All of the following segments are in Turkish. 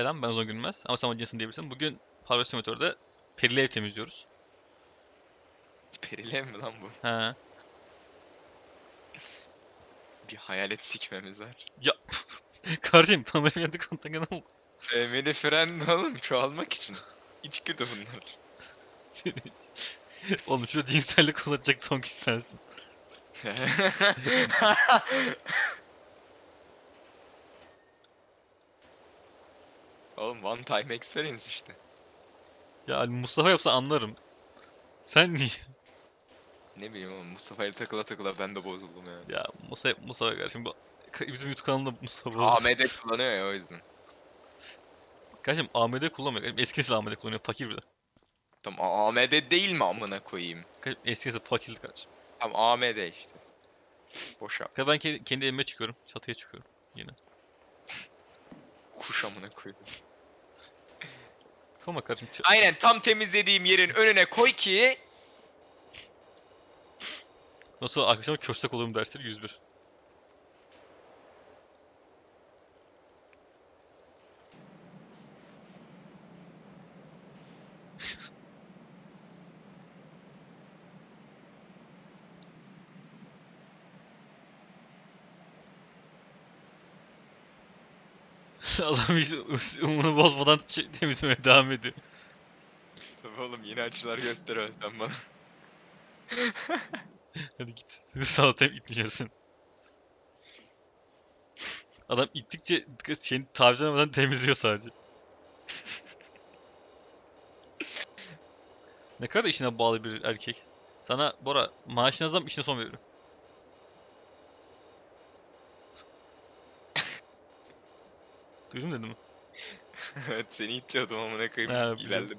Selam ben Ozan Gülmez. Ama sen Macinasın diyebilirsin. Bugün Harvest Simulator'da perili ev temizliyoruz. Perilev mi lan bu? He. Bir hayalet sikmemiz var. Ya kardeşim bana bir yerde kontak mı? Emeli fren de oğlum çoğalmak için. İçgüdü bunlar. Oğlum şurada cinsellik uzatacak son kişi sensin. oğlum one time experience işte. Ya Ali Mustafa yapsa anlarım. Sen niye? Ne bileyim oğlum Mustafa ile takıla takıla ben de bozuldum yani. Ya Mustafa, Mustafa kardeşim bu bizim YouTube kanalında Mustafa bozdu. AMD kullanıyor ya o yüzden. Kardeşim AMD kullanmıyor. Eski nesil AMD kullanıyor. Fakir bir de. Tam AMD değil mi amına koyayım? Kardeşim, Eski nesil fakirli kardeşim. Tam AMD işte. Boş yap. Ben kendi, kendi evime çıkıyorum. Çatıya çıkıyorum. Yine. Kuş amına koydum. Tamam kardeşim. Aynen tam temizlediğim yerin önüne koy ki Nasıl arkadaşlarım köstek olurum dersleri 101. Adam hiç umunu bozmadan temizlemeye devam ediyor. Tabii oğlum yeni açılar gösteremezsen bana. Hadi git. Salata hep itmeyeceksin. Adam ittikçe şeyin taviz vermeden temizliyor sadece. ne kadar işine bağlı bir erkek. Sana Bora maaşına zam işine son veririm. Duydun dedim mi? evet seni itiyordum amına koyayım. Ha, biliyorum. İlerledim.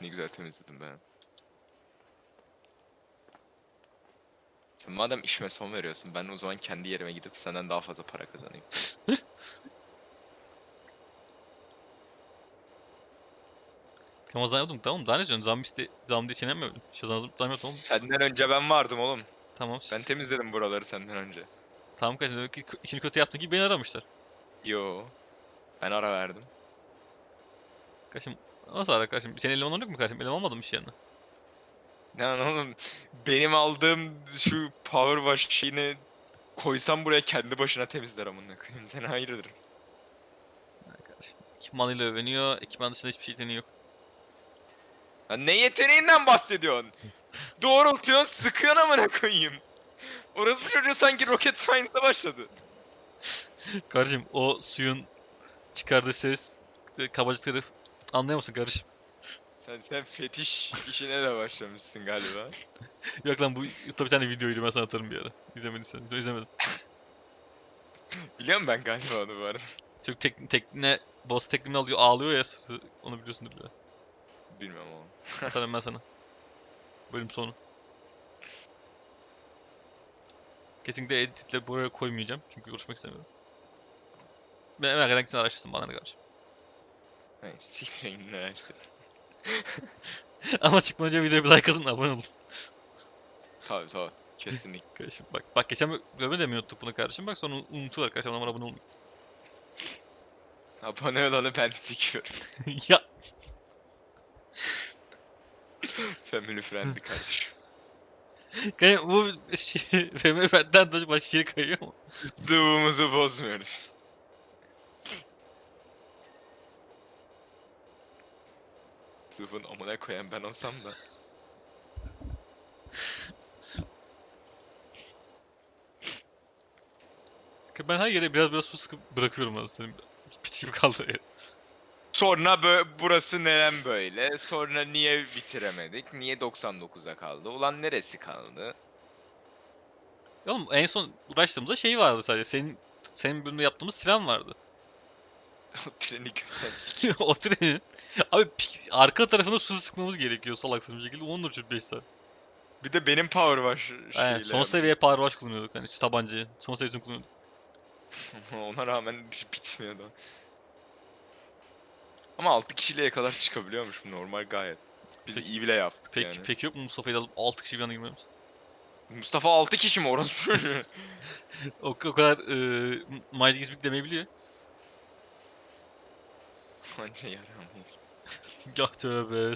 Ne güzel temizledim ben. Sen madem işime son veriyorsun ben o zaman kendi yerime gidip senden daha fazla para kazanayım. Ama zam yaptım tamam daha ne diyorsun? Zam iste zam diye mi öldün? İşte zam, yaptım. Senden önce ben vardım oğlum. Tamam. Ben temizledim buraları senden önce. Tamam kardeşim demek ki işini kötü yaptın ki beni aramışlar. Yo. Ben ara verdim. Kardeşim nasıl ara kardeşim? Senin eleman yok mu kardeşim? Eleman almadım iş yerine. Lan oğlum benim aldığım şu power wash şeyini koysam buraya kendi başına temizler amına koyayım. Sen hayırdır? Ha kardeşim. Ekipmanıyla övünüyor. Ekipman dışında hiçbir şey yeteneği yok. Lan ne yeteneğinden bahsediyorsun? Doğrultuyorsun, sıkıyorsun amına koyayım. Orası bu çocuğu sanki rocket science'da başladı. Kardeşim o suyun çıkardığı ses ve kabacıkları anlıyor musun kardeşim? Sen sen fetiş işine de başlamışsın galiba. Yok lan bu YouTube'da bir tane videoydu ben sana atarım bir ara. İzlemediysen. İzlemedim. Biliyorum ben galiba onu bu arada. Çok tek, tekne, boss tekniğini alıyor ağlıyor ya. Onu biliyorsundur bile. Bilmiyorum oğlum. Atarım ben sana. Bölüm sonu. Kesinlikle editle buraya koymayacağım. Çünkü uğraşmak istemiyorum. Ben merak eden gitsin araştırsın bana ne kardeşim. Ay, Siktirin ne. Ama çıkmadan önce videoya bir like atın abone olun. Tabii tabii. Kesinlikle. Kardeşim bak bak geçen bölümde de mi unuttuk bunu kardeşim bak sonra unutuyorlar kardeşim adamlar abone olmuyor. Abone olanı ben sikiyorum. ya Family friendly kardeşim. Kanka bu şey benden de başka şeye kayıyor mu? Üslubumuzu bozmuyoruz. Üslubun amına koyan ben olsam da. Kanka Ben her yere biraz biraz su sıkıp bırakıyorum aslında. Piç gibi kaldı. Sonra bö burası neden böyle? Sonra niye bitiremedik? Niye 99'a kaldı? Ulan neresi kaldı? Oğlum en son uğraştığımızda şey vardı sadece. Senin senin bölümde yaptığımız tren vardı. O treni gökten o trenin abi pi- arka tarafına su sıkmamız gerekiyor salaksız bir şekilde. Onun için 5 saat. Bir de benim power wash şeyle. Aynen, son seviye power wash kullanıyorduk. Hani şu tabancayı. Son seviyesini kullanıyorduk. Ona rağmen bir bitmiyordu. Ama 6 kişiliğe kadar çıkabiliyormuş normal gayet. Biz Peki- iyi bile yaptık Pek, yani. pek yok mu Mustafa'yı da alıp 6 kişi bir anda girmemiz? Mustafa 6 kişi mi orası? O, o kadar e, Magic Speak demeyi biliyor. Anca yaramıyor. Gah tövbe.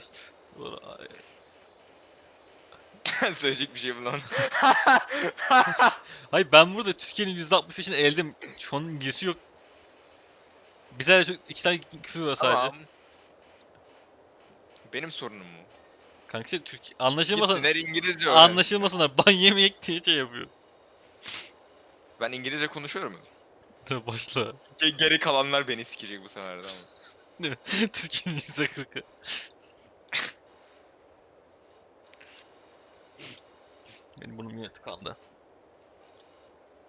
Söyleyecek bir şey mi lan? Hayır ben burada Türkiye'nin %65'ini eldim. Şu an İngilizce yok. Bize çok iki tane küfür var sadece. Tamam. Benim sorunum mu? Kanka işte Türk anlaşılmasın. Gitsinler İngilizce öğrensin. Anlaşılmasınlar. Ban yemeyek diye şey yapıyor. Ben İngilizce konuşuyorum. Tabii başla. Ge- Geri kalanlar beni sikecek bu sefer de ama. Türkiye'nin %40'ı. Benim burnum yine tıkandı.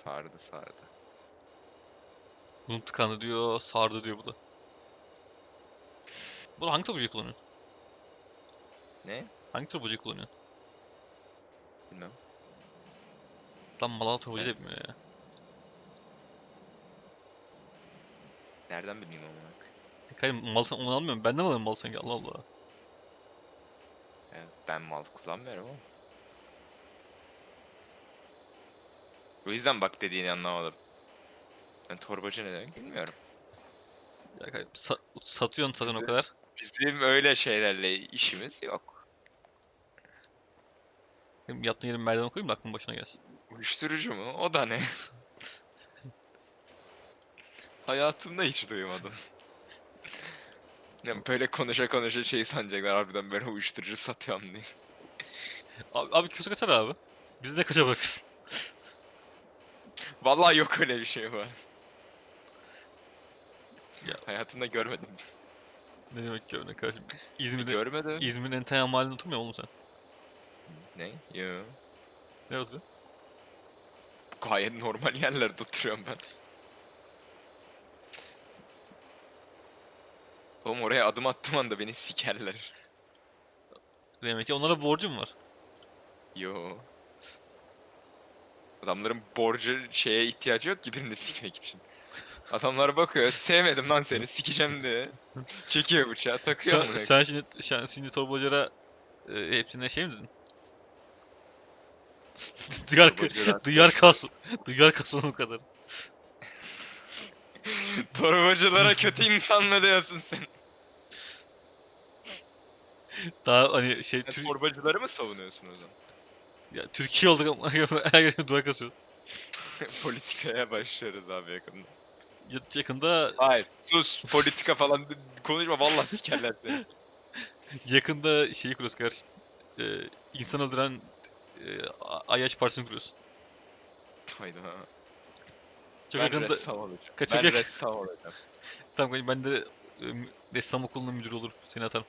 Sardı sardı. Burnum tıkandı diyor, sardı diyor bu da. Bu hangi topucu kullanıyor? Ne? Hangi topucu kullanıyor? Bilmem. Lan malal topucu Evet. yapmıyor ya. Nereden bileyim ama. Kayım mal sen onu almıyorum. Ben de mi alayım mal sanki? Allah Allah. Evet, ben mal kullanmıyorum ama. O yüzden bak dediğini anlamadım. Ben torbacı ne demek bilmiyorum. Ya kayım sa- satıyorsun zaten o kadar. Bizim öyle şeylerle işimiz yok. Benim yaptığın yerin merdiven koyayım da aklın başına gelsin. Uyuşturucu mu? O da ne? Hayatımda hiç duymadım. Ya böyle konuşa konuşa şey sanacaklar harbiden ben uyuşturucu satıyorum diye. Abi, abi kötü kaçar abi. Bizi de kaça bırakırsın. Vallahi yok öyle bir şey var. Ya. Hayatımda görmedim. ne demek ki öyle kardeşim. İzmir'de, Görmedim. İzmir'in en tane mahallinde oturmuyor musun sen? Ne? Yo. Ne oturuyor? Gayet normal yerlerde oturuyorum ben. Oğlum oraya adım attığım anda beni sikerler. Demek ki onlara borcum var. Yo. Adamların borcu şeye ihtiyacı yok ki birini sikmek için. Adamlar bakıyor, sevmedim lan seni, sikeceğim diye. Çekiyor bıçağı, takıyor Sen, amına sen şimdi, sen şimdi torbacılara e, hepsine şey mi dedin? duyar, Torbacılar duyar kalsın. Duyar kalsın o kadar. Torbacılara kötü insan mı diyorsun sen? Daha hani şey Sen Tür- torbacıları mı savunuyorsun o zaman? ya, Türkiye olduk ama her gün duyar kasıyor. Politikaya başlıyoruz abi yakında. Ya- Yakında Hayır, sus, politika falan konuşma, vallahi sikerler seni. yakında şeyi kuruyoruz kardeşim. E, insan öldüren e, A- Ayaş Partisi'ni kuruyoruz. Hayda. Çok ben yakında ressam olacağım. Kaç- ben yak- ressam olacağım. tamam ben de e, ressam okulunun müdürü olur. Seni atarım.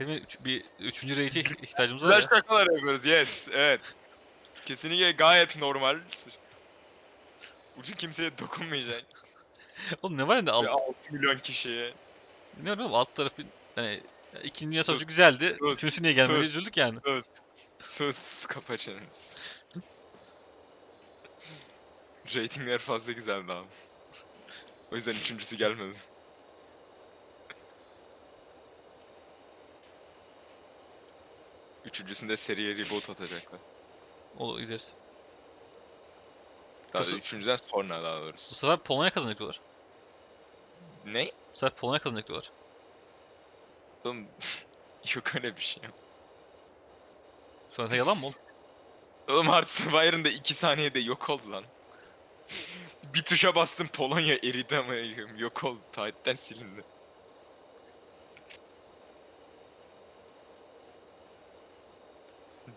Üç, bir üçüncü rage'e iht- ihtiyacımız var Güzel ya. şakalar yapıyoruz, yes, evet. Kesinlikle gayet normal. Ucu kimseye dokunmayacak. Oğlum ne var ya alt, 6 milyon kişiye. ne var oğlum alt tarafı hani ikinci Dünya Savaşı güzeldi. sus, Üçüncüsü niye gelmedi? sus. Üzüldük yani. Sus. Sus, kapa çeneni. Ratingler fazla güzeldi abi. O yüzden üçüncüsü gelmedi. Üçüncüsünde seriye reboot atacaklar. O izleriz. Daha Nasıl? üçüncüden sonra daha Bu doğrusu. sefer Polonya kazanacak diyorlar. Ne? Bu sefer Polonya kazanacak diyorlar. Oğlum yok öyle bir şey. Sonra yalan mı oğlum? Oğlum Hearts of Iron'da 2 saniyede yok oldu lan. Bir tuşa bastım Polonya eridi ama yok oldu. Taahhütten silindi.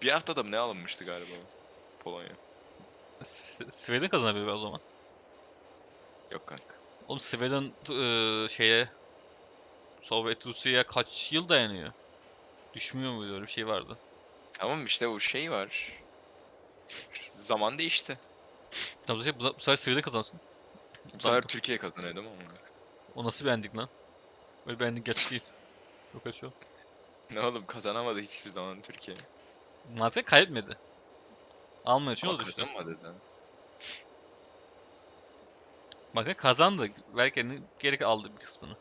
Bir haftada mı ne alınmıştı galiba Polonya? S- Sweden kazanabilir o zaman. Yok kanka. Oğlum Sweden eee, şeye Sovyet Rusya'ya kaç yıl dayanıyor? Düşmüyor muydu öyle bir şey vardı. Tamam işte o şey var. Zaman değişti. Tamam bu, bu sefer Sweden kazansın. Bu sefer Türkiye kazanıyor değil mi? O nasıl beğendik lan? Öyle beğendik gerçek değil. Yok öyle şey yok. Ne oğlum kazanamadı hiçbir zaman Türkiye. Mantıken kaybetmedi. Almanya için Ama işte. kazanmadı da. Bak kazandı. Belki hani geri aldı bir kısmını.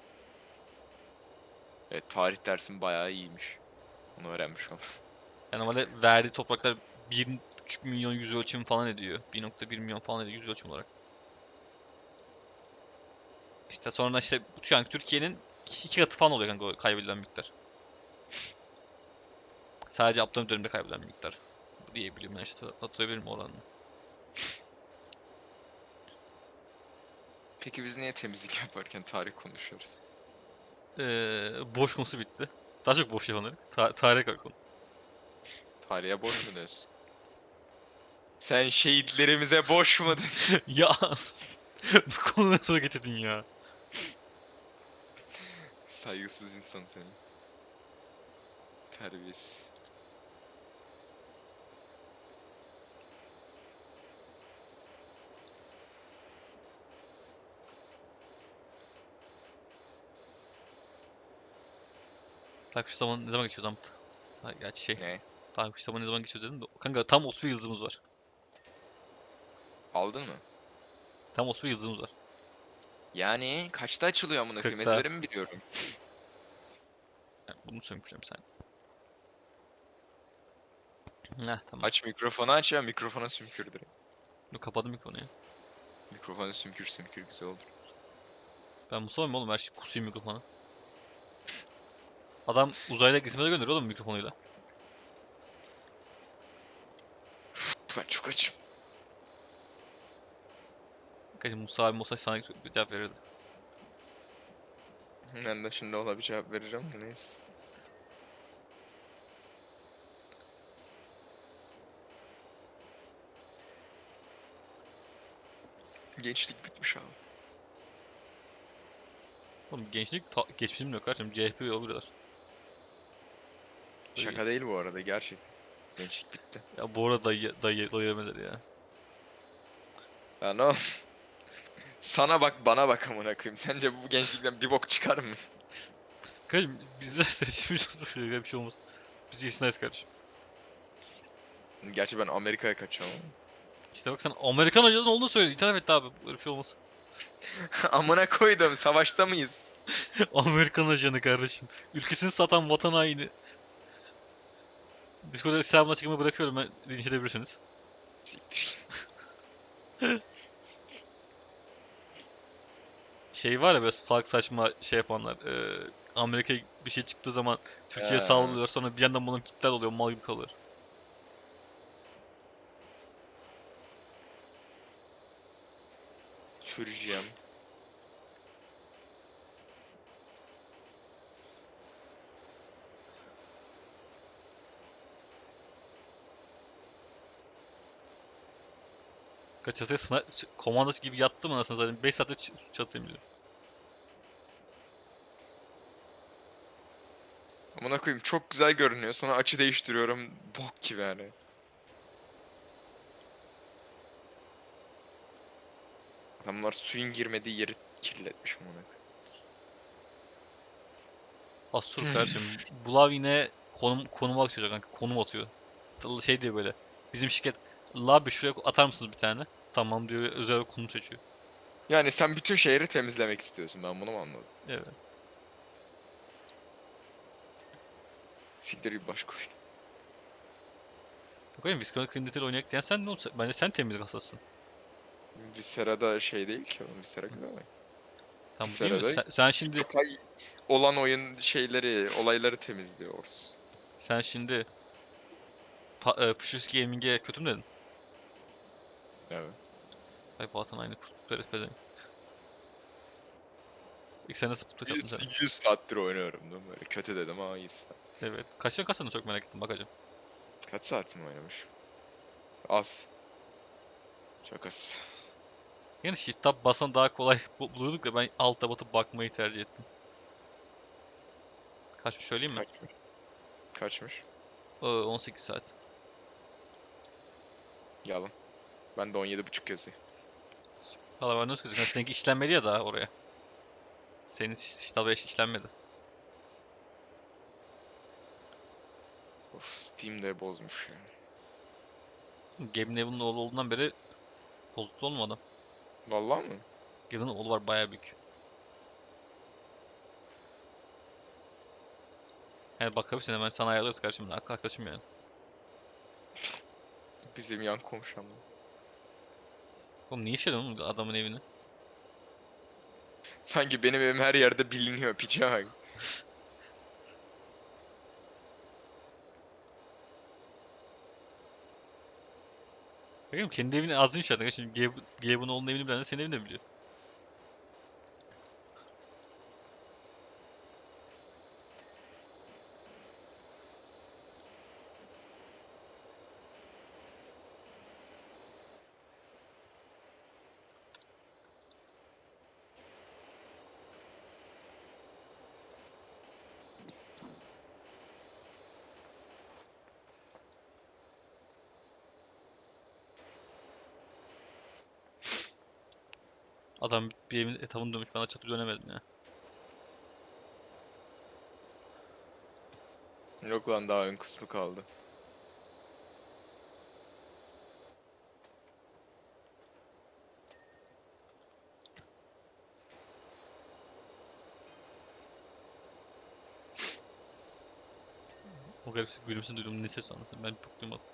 Evet tarih dersim bayağı iyiymiş. Onu öğrenmiş oldum. Yani normalde verdiği topraklar 1,5 milyon yüz ölçüm falan ediyor. 1.1 milyon falan ediyor yüz ölçüm olarak. İşte sonra işte şu an Türkiye'nin iki katı falan oluyor kanka o kaybedilen miktar. Sadece Abdülhamit döneminde kaybedilen bir miktar. Diye biliyorum ben işte hatırlayabilirim oranını. Peki biz niye temizlik yaparken tarih konuşuyoruz? Ee, boş konusu bitti. Daha çok boş yapanları. Ta tarihe kalk konu. Tarihe boş mu diyorsun? Sen şehitlerimize boş mu ya bu konuyu sonra getirdin ya. Saygısız insan seni. Terbiyesiz. Takviş zaman ne zaman geçiyor Zamıt? Ha, gerçi şey. Ne? Takviş zaman ne zaman geçiyor dedim de. Kanka tam 31 yıldızımız var. Aldın mı? Tam 31 yıldızımız var. Yani kaçta açılıyor amına koyayım? Kırkta. Ezberimi biliyorum. Yani bunu söylemişim sen. Heh tamam. Aç mikrofonu aç ya mikrofona sümkür direkt. Dur, kapadım mikrofonu ya. Mikrofona sümkür sümkür güzel olur. Ben Mustafa mı oğlum her şey kusayım mikrofonu. Adam uzayda gitmede gönderiyor oğlum mikrofonuyla. Ben çok açım. Kaçın Musa abi Musa sana bir cevap verirdi. Ben de şimdi ona bir cevap vereceğim de neyse. Gençlik bitmiş abi. Oğlum gençlik geçmişim yok kardeşim. CHP. Öyle Şaka değil bu arada gerçekten. Gençlik bitti. Ya bu arada dayı, dayı, yemezler ya. Ya ol- Sana bak bana bak amına koyayım. Sence bu gençlikten bir bok çıkar mı? Kardeşim bizler seçmiş olur öyle bir şey olmaz. Biz yesinayız kardeşim. Gerçi ben Amerika'ya kaçıyorum İşte bak sen Amerikan ajanı olduğunu söyledi. İtiraf etti abi. Böyle bir şey olmaz. amına koydum savaşta mıyız? Amerikan ajanı kardeşim. Ülkesini satan vatan haini. Discord'da hesabına çıkımı bırakıyorum. Ben linç edebilirsiniz. Şey var ya böyle salak saçma şey yapanlar. E, Amerika'ya bir şey çıktığı zaman Türkiye'ye He. saldırıyor. Sonra bir yandan bunun iptal oluyor. Mal gibi kalıyor. Süreceğim. Kaç çatıya ç- komandası gibi yattım anasını zaten 5 saatte ç- çatıya gidiyor. Amına koyayım çok güzel görünüyor. Sonra açı değiştiriyorum. Bok gibi yani. Adamlar suyun girmediği yeri kirletmiş amına koyayım. Asur kardeşim. Bulav yine konum konum atıyor kanka. Konum atıyor. Şey diyor böyle. Bizim şirket Labi şuraya atar mısınız bir tane? Tamam diyor özel bir konum seçiyor. Yani sen bütün şehri temizlemek istiyorsun. Ben bunu mu anladım? Evet. Siktir bir başka oyun. Bakayım Visconti Clean oynayak diyen sen ne olsa bence sen temizlik hastasın. Visera'da şey değil ki oğlum. Visera güzel oyun. Tamam değil mi? Sen, sen şimdi Yapay olan oyun şeyleri, olayları temizliyoruz. sen şimdi pa, e, Gaming'e kötü mü dedin? Evet. Ay Vatan aynı kutlarız pezevenk. İlk sen nasıl yaptın 100, sen? 100 saattir oynuyorum değil mi? Böyle kötü dedim ama 100 saat. Evet. Kaç yıl kaç sene çok merak ettim bakacağım. Kaç saatim oynamış? Az. Çok az. Yani shift tab basan daha kolay bu- buluyorduk ya ben alta batıp bakmayı tercih ettim. Kaçmış söyleyeyim mi? Kaçmış? Kaçmış? Ee, 18 saat. Yalan. Ben de 17.5 yazıyor. Valla ben nasıl gözüküyor? Seninki işlenmedi ya daha oraya. Senin shift 5 işlenmedi. Of Steam de bozmuş ya. Gabe'nin evinin oğlu olduğundan beri bozuklu olmadı. Vallahi mı? Gabe'nin oğlu var bayağı büyük. Yani bakabilirsin hemen sana ayarlarız kardeşim. Arkadaşım yani. Bizim yan komşum. Oğlum niye işledin oğlum adamın evini? Sanki benim evim her yerde biliniyor piçe bak. Bakıyorum kendi evini az inşaat. Şimdi Gabe- Gabe'ın oğlunun evini bilen de senin evini de biliyor. Adam bir evin etabını dönmüş bana çatı dönemedim ya. Yok lan daha ön kısmı kaldı. O garip gülümsün duydum ne ses anlatayım ben çok duymadım.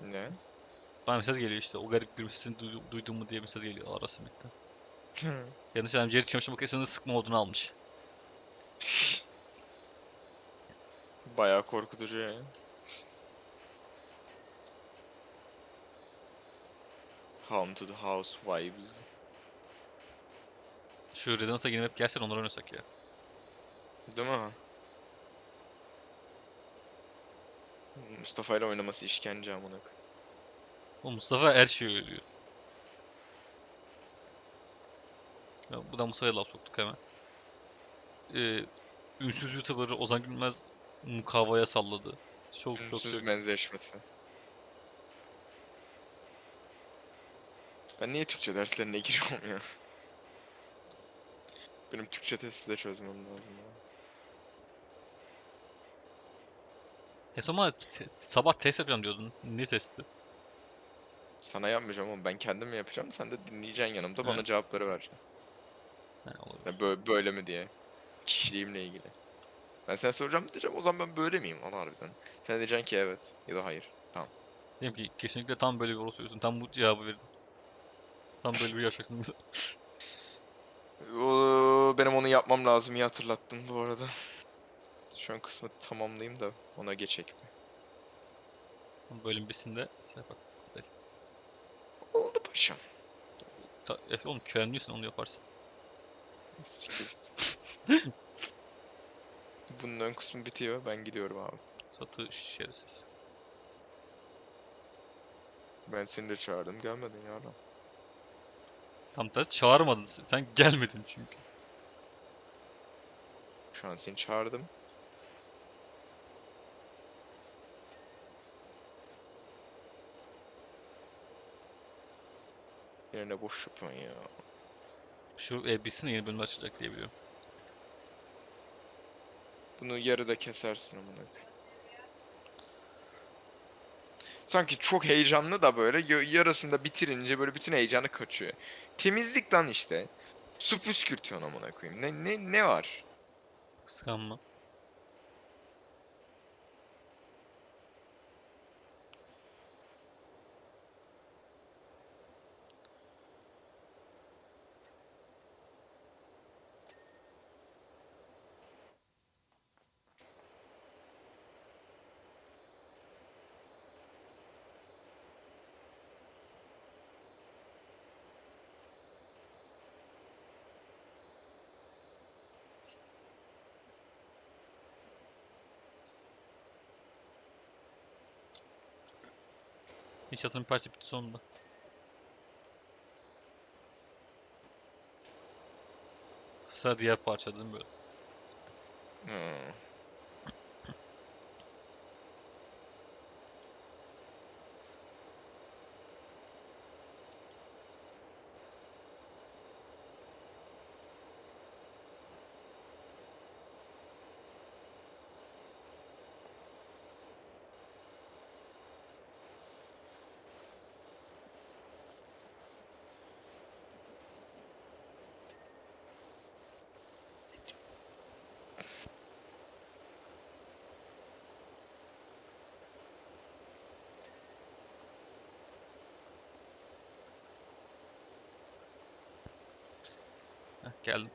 Ne? Bana mesaj geliyor işte o garip gülümsesini duydum, duydun mu diye mesaj geliyor arası bitti. Yanlış adam Jerry çamaşır makinesinin sıkma modunu almış. Bayağı korkutucu ya. Haunted House vibes. Şu Redonat'a girip hep gelsen onları oynasak ya. Değil mi? Mustafa ile oynaması işkence amına koyayım. O Mustafa her şeyi ölüyor. Ya, bu da Mustafa'ya laf soktuk hemen. Ee, ünsüz YouTuber'ı Ozan Gülmez mukavaya salladı. Çok çok Ünsüz çok. benzeşmesi. Ben niye Türkçe derslerine giriyorum ya? Benim Türkçe testi de çözmem lazım ya. E sonra te- sabah test yapacağım diyordun. Ne testi? Sana yapmayacağım ama ben kendim mi yapacağım? Sen de dinleyeceksin yanımda bana Evet. cevapları vereceksin. He, olabilir. Ya böyle, böyle mi diye. Kişiliğimle ilgili. Ben sana soracağım diyeceğim o zaman ben böyle miyim lan harbiden? Sen diyeceksin ki evet ya da hayır. Diyelim ki kesinlikle tam böyle bir rol söylüyorsun. Tam bu cevabı verdin. Tam böyle bir yaşarsın. Oo, benim onu yapmam lazım iyi hatırlattın bu arada. Şu an kısmı tamamlayayım da ona geçek mi? Bölüm bitsin şey yapar. Paşam. Ta, Efe oğlum körenliyorsun onu yaparsın. Siktir git. Bunun ön kısmı bitiyor ben gidiyorum abi. Satı şerefsiz. Ben seni de çağırdım gelmedin ya lan. Tam da çağırmadın. Sen gelmedin çünkü. Şu an seni çağırdım. Yerine boş yapıyorsun ya. Şu de yeni bölüm açılacak diye biliyorum. Bunu yarıda kesersin amına. Sanki çok heyecanlı da böyle yarısında bitirince böyle bütün heyecanı kaçıyor. Temizlik lan işte. Su püskürtüyorsun amına koyayım. Ne ne ne var? Kıskanma. Bir parça bitti sonunda. Sıra diğer parça böyle? Hmm. enkel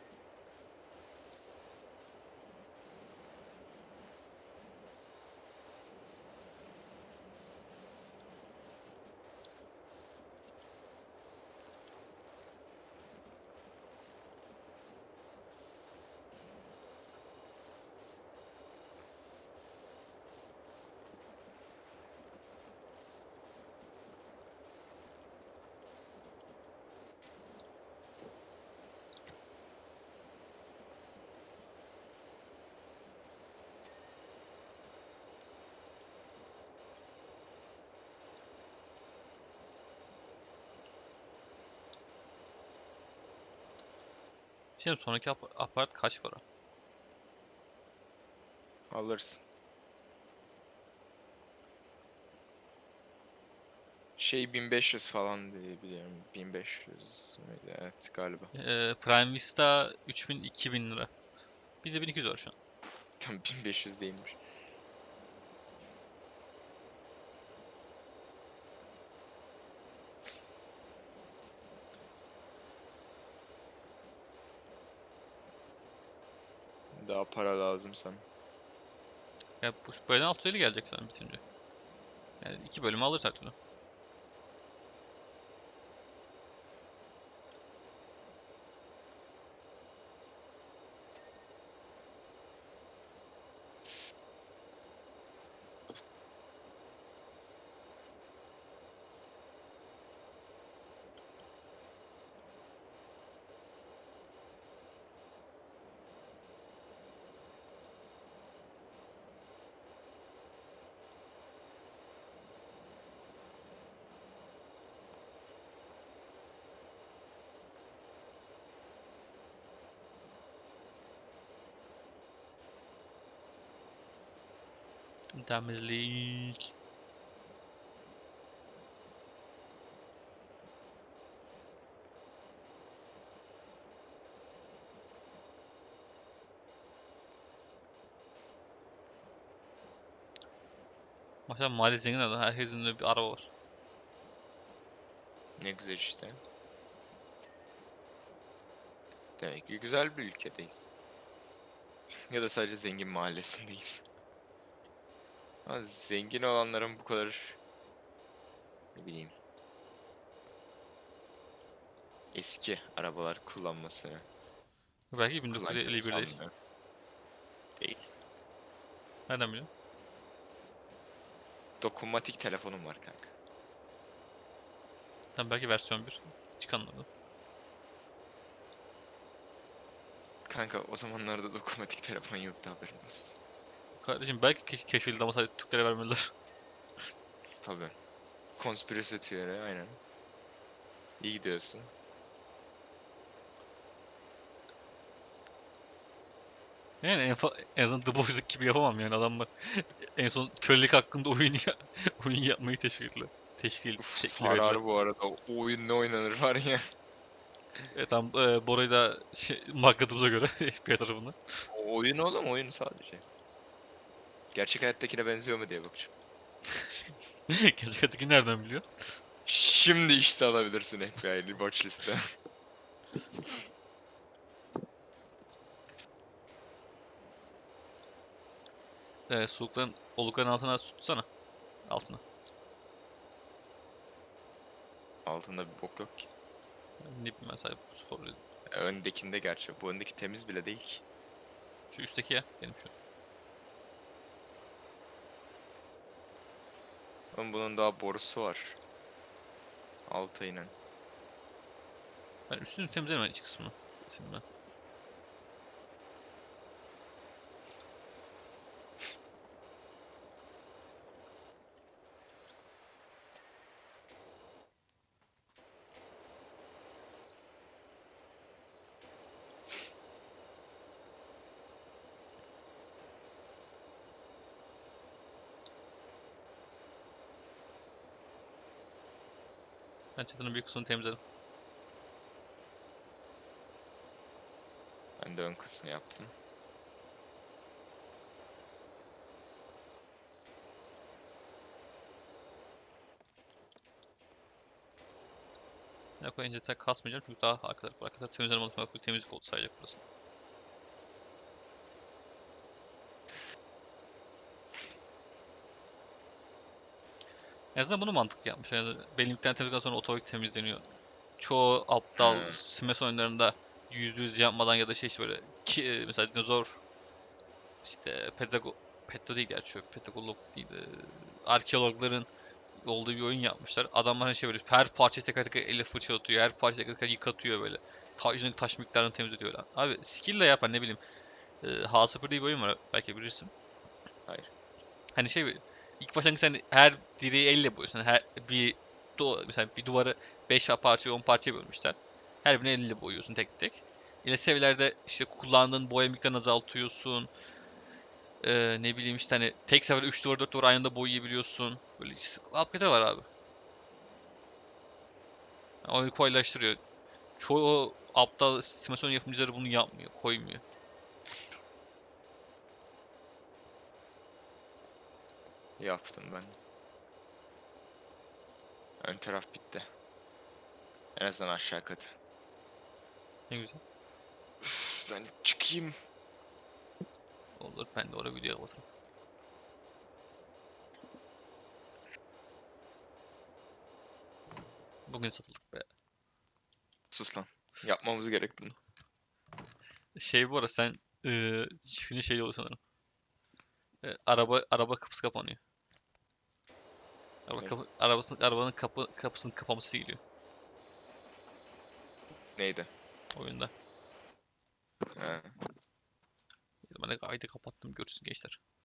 Şimdi sonraki ap- apart kaç para? Alırsın. Şey 1500 falan diye biliyorum. 1500 miydi? Evet galiba. Ee, Prime Vista 3000 2000 lira. Bizde 1200 var şu an. Tam 1500 değilmiş. Daha para lazım sana. Ya bu bölümden 650 gelecek zaten bitince. Yani iki bölümü alırız her Temizlik. Maşallah mahalle zengin adam. Herkesin de bir araba var. Ne güzel işte. Demek ki güzel bir ülkedeyiz. ya da sadece zengin mahallesindeyiz. Ama zengin olanların bu kadar ne bileyim eski arabalar kullanmasını Belki kullanmayı 1951'deyiz. sanmıyorum. Değil. Nereden biliyorsun? Dokunmatik telefonum var kanka. Tam belki versiyon 1 çıkanlardan. Kanka o zamanlarda dokunmatik telefon yoktu haberin olsun. Kardeşim belki keş- keşfedildi ama sadece Türklere vermediler. Tabii. Conspiracy theory aynen. İyi gidiyorsun. Yani en, en azından The Boys'daki gibi yapamam yani adamlar en son kölelik hakkında oyun ya oyun yapmayı teşkil teşkil Uf, şekli sarar verdiler. bu arada. O oyun ne oynanır var ya. E, tam e, Bora'yı da şey, makladığımıza göre FBI tarafından. O oyun oğlum oyun sadece. Gerçek hayattakine benziyor mu diye bakacağım. Gerçek hayattaki nereden biliyor? Şimdi işte alabilirsin FBI'li watch liste. E, sulukların olukların altına su tutsana. Altına. Altında bir bok yok ki. Ne bileyim ben sadece soruyorum. Öndekinde gerçi. Bu öndeki temiz bile değil ki. Şu üstteki ya benim şu. Ama bunun daha borusu var. Altı inen. Ben üstünü temizlerim ben iç kısmını. Şimdi ben. Çatının büyük kısmını temizledim. Ben de ön kısmı yaptım. Ne koyunca tek kasmayacağım çünkü daha arkada arkada temizleme olsun full temizlik oldu sadece burası. En azından bunu mantıklı yapmış. Yani belli miktar temizlikten sonra otomatik temizleniyor. Çoğu aptal Hmm. smes oyunlarında yüzde yüz yapmadan ya da şey işte böyle ki, e, mesela dinozor işte pedago petto değil gerçi yok pedagolog değil e, arkeologların olduğu bir oyun yapmışlar. Adamlar hani şey böyle her parçayı tekrar tekrar elle fırçalatıyor. Her parçayı tekrar tekrar yıkatıyor böyle. Ta, üzerindeki taş miktarını temizliyor lan. Abi skill ile yap hani ne bileyim. E, H0 diye bir oyun var belki bilirsin. Hayır. Hani şey ilk başlangıç sen her direği elle boyuyorsun. Her bir du mesela bir duvarı 5 parça 10 parçaya bölmüşler. Her birini elle boyuyorsun tek tek. Yine seviyelerde işte kullandığın boya miktarını azaltıyorsun. Ee, ne bileyim işte hani tek seferde 3 duvar 4 duvar aynı anda boyayabiliyorsun. Böyle işte var abi. Yani oyunu kolaylaştırıyor. Çoğu aptal simülasyon yapımcıları bunu yapmıyor, koymuyor. Yaptım ben. Ön taraf bitti. En azından aşağı katı. Ne güzel. Üf, Ben çıkayım. Olur ben de oraya video kapatırım. Bugün satıldık be. Sus lan. Yapmamız gerek bunu. Şey bu arada sen eee çiftliğin şey oluyor sanırım. E, araba araba kapısı kapanıyor. Ne? kapı, arabasının arabanın kapı kapısının kapaması geliyor Neydi? oyunda. Ha. Ben de kaydı kapattım görürsün gençler.